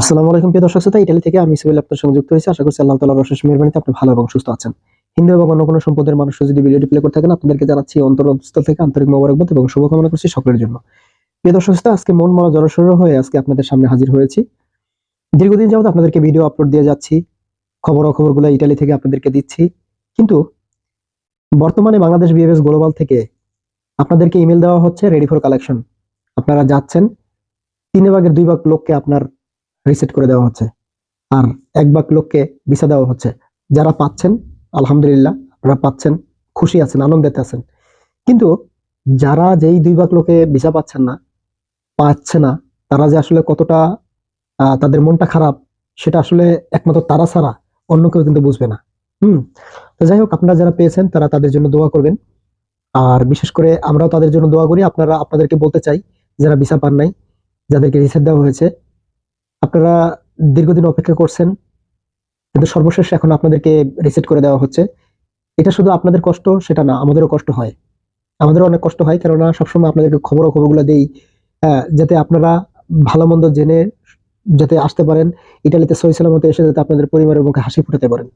আসসালামু আলাইকুম প্রিয় দর্শক শ্রোতা, ইটালি থেকে আমি সিভিল আপনার সংযুক্ত হয়েছি। আশা করছি আল্লাহ তাআলার অশেষ মেহরবানিতে আপনি ভালো এবং সুস্থ আছেন। হিন্দু এবং অন্য কোনো সম্পদের মানুষ যদি ভিডিওটি প্লে করে থাকেন, আপনাদেরকে জানাচ্ছি অন্তরস্থল থেকে আন্তরিক মোবারকবাদ এবং শুভকামনা করছি সকলের জন্য। প্রিয় দর্শক শ্রোতা, আজকে মন মারা জড়সড় হয়ে আজকে আপনাদের সামনে হাজির হয়েছি। দীর্ঘদিন যাবত আপনাদেরকে ভিডিও আপলোড দিয়ে যাচ্ছি খবর খবরগুলো ইটালি থেকে আপনাদেরকে দিচ্ছি। কিন্তু বর্তমানে বাংলাদেশ বিএফএস গ্লোবাল থেকে আপনাদেরকে ইমেল দেওয়া হচ্ছে রেডি ফর কালেকশন আপনারা যাচ্ছেন, তিন ভাগের দুই ভাগ লোককে আপনার রিসেট করে দেওয়া হচ্ছে। আর এক ভাগ লোককে ভিসা দেওয়া হচ্ছে। যারা পাচ্ছেন, আলহামদুলিল্লাহ আপনারা পাচ্ছেন, খুশি আছেন, আনন্দেতে আছেন। কিন্তু যারা যেই দুই ভাগ লোকে ভিসা পাচ্ছেন না, পাচ্ছে না, তারা যে আসলে কতটা তাদের মনটা খারাপ, সেটা আসলে একমাত্র তারা ছাড়া অন্য কেউ কিন্তু বুঝবে না। হুম, তো যাই হোক, আপনারা যারা পেয়েছেন, তারা তাদের জন্য দোয়া করবেন। আর বিশেষ করে আমরাও তাদের জন্য দোয়া করি। আপনারা, আপনাদেরকে বলতে চাই, যারা ভিসা পান নাই, যাদেরকে রিসেট দেওয়া হয়েছে আপনারা দীর্ঘদিন অপেক্ষা করছেন কিন্তু সর্বশেষ এখন আপনাদেরকে রিসেট করে দেওয়া হচ্ছে। এটা শুধু আপনাদের কষ্ট সেটা না আমাদেরও কষ্ট হয়। আমাদেরও অনেক কষ্ট হয় কেননা সবসময় আপনাদেরকে খবর খবরগুলো দেই হ্যাঁ, যাতে আপনারা ভালো মন্দ জেনে যাতে আসতে পারেন ইটালিতে সহি সালামতে এসে যাতে আপনাদের পরিবারের মুখে হাসি ফুটাতে পারেন।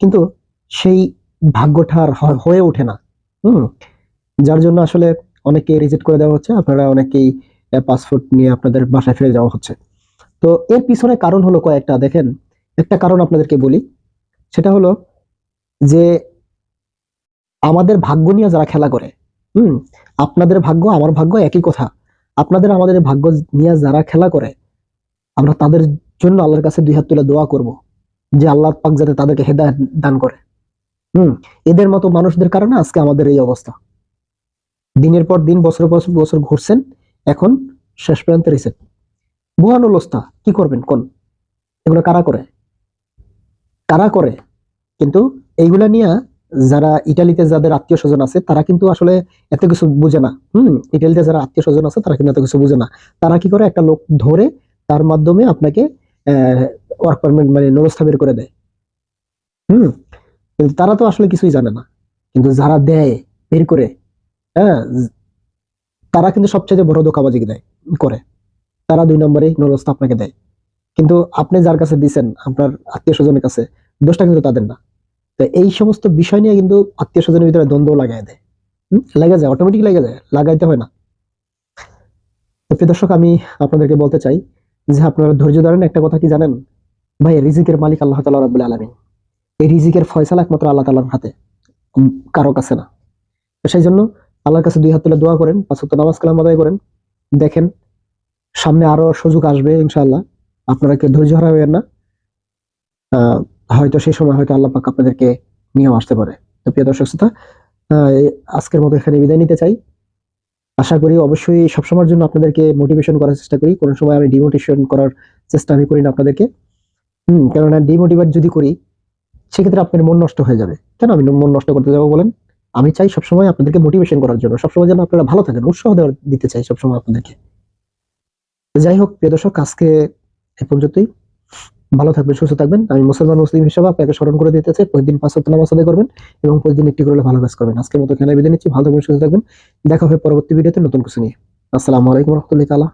কিন্তু সেই ভাগ্যটা আর হয়ে ওঠে না। হুম যার জন্য আসলে অনেকে রিজেক্ট করে দেওয়া হচ্ছে আপনারা অনেকেই পাসপোর্ট নিয়ে আপনাদের বাসায় ফিরে যাওয়া হচ্ছে। তো এর পিছনে কারণ হলো কয়েকটা, দেখেন, একটা কারণ আপনাদেরকে বলি। সেটা হলো যে আমাদের ভাগ্য নিয়ে যারা খেলা করে, হুম, আপনাদের ভাগ্য, আমার ভাগ্য একই কথা। আপনাদের, আমাদের ভাগ্য নিয়ে যারা খেলা করে, আমরা তাদের জন্য আল্লাহর কাছে দুই হাত তুলে দোয়া করব যে আল্লাহ পাক যাতে তাদেরকে হেদায়ত দান করে। হুম, এদের মতো মানুষদের কারণে আজকে আমাদের এই অবস্থা। দিনের পর দিন বছর পর বছর ঘুরছেন, এখন শেষ পর্যন্ত রিসেট বুহানো লোস্তা কি করবেন কোন? এগুলো কারা করে? কারা করে? কিন্তু এইগুলা নিয়ে যারা ইটালিতে যাদের আত্মীয় স্বজন আছে, তারা কিন্তু আসলে এত কিছু বুঝে না। হুম, ইটালিতে যারা আত্মীয় স্বজন আছে, তারা কিন্তু এত কিছু বুঝে না। তারা কি করে? একটা লোক ধরে তার মাধ্যমে আপনাকে ওয়ার্ক পারমিট মানে নরস্থা বের করে দেয়। হুম, কিন্তু তারা তো আসলে কিছুই জানে না। কিন্তু যারা দেয় বের করে হ্যাঁ তারা কিন্তু সবচেয়ে বড় ধোকাবাজি দেয়, করে। তারা দুই নম্বরে নরস্থা আপনাকে দেয়। কিন্তু আপনি যার কাছে দিছেন, আপনার আত্মীয় স্বজনের কাছে, দোষটা কিন্তু তাদের না। তো এই সমস্ত বিষয় নিয়ে কিন্তু আত্মীয় স্বজনের ভিতরে দ্বন্দ্ব লাগাই দেয়। লেগে যায় অটোমেটিক লেগে যায়, লাগাইতে হয় না। তো প্রিয় দর্শক, আমি আপনাদেরকে বলতে চাই যে আপনারা ধৈর্য ধরেন, একটা কথা কি জানেন? ভাই, রিজিকের মালিক আল্লাহ তালা রাবুল আলমিন। এই রিজিকের ফয়সালা একমাত্র আল্লাহ তালার হাতে কারও কাছে না। সেই জন্য আল্লাহর কাছে দুই হাত তুলে দোয়া করেন, পাঁচ নামাজ কালাম আদায় করেন, দেখেন সামনে আরও সুযোগ আসবে, ইনশাআল্লাহ। আপনারা কেউ ধৈর্য হারাবেন না। হয়তো সেই সময় হয়তো আল্লাহ পাক আপনাদেরকে নিয়েও আসতে পারে। তো প্রিয় দর্শক শ্রোতা আজকের মতো এখানে বিদায় নিতে চাই। আশা করি অবশ্যই সবসময়ের জন্য আপনাদেরকে মোটিভেশন করার চেষ্টা করি। কোনো সময় আমি ডিমোটিভেশন করার চেষ্টা আমি করি না আপনাদেরকে। হুম, কেননা ডিমোটিভেট যদি করি, সেক্ষেত্রে আপনার মন নষ্ট হয়ে যাবে। কেন আমি মন নষ্ট করতে যাব বলেন? আমি চাই সবসময় আপনাদেরকে মোটিভেশন করার জন্য। সবসময় যেন আপনারা ভালো থাকেন, উৎসাহ দিতে চাই সবসময় আপনাদেরকে। যাই হোক, প্রিয় দর্শক, আজকে এ পর্যন্তই। ভালো থাকবেন, সুস্থ থাকবেন। আমি মুসলমান মুসলিম হিসাবে আপনাকে স্মরণ করে দিতে চাই, প্রতিদিন পাঁচ সপ্তাহ নামাজ আদায় করবেন এবং প্রতিদিন একটি করলে ভালো কাজ করবেন। আজকের মতো খেলা বিদায় নিচ্ছি। ভালো থাকবেন, সুস্থ থাকবেন। দেখা হবে পরবর্তী ভিডিওতে নতুন কিছু নিয়ে। আসসালামু আলাইকুম রহমতুল্লাহ তালা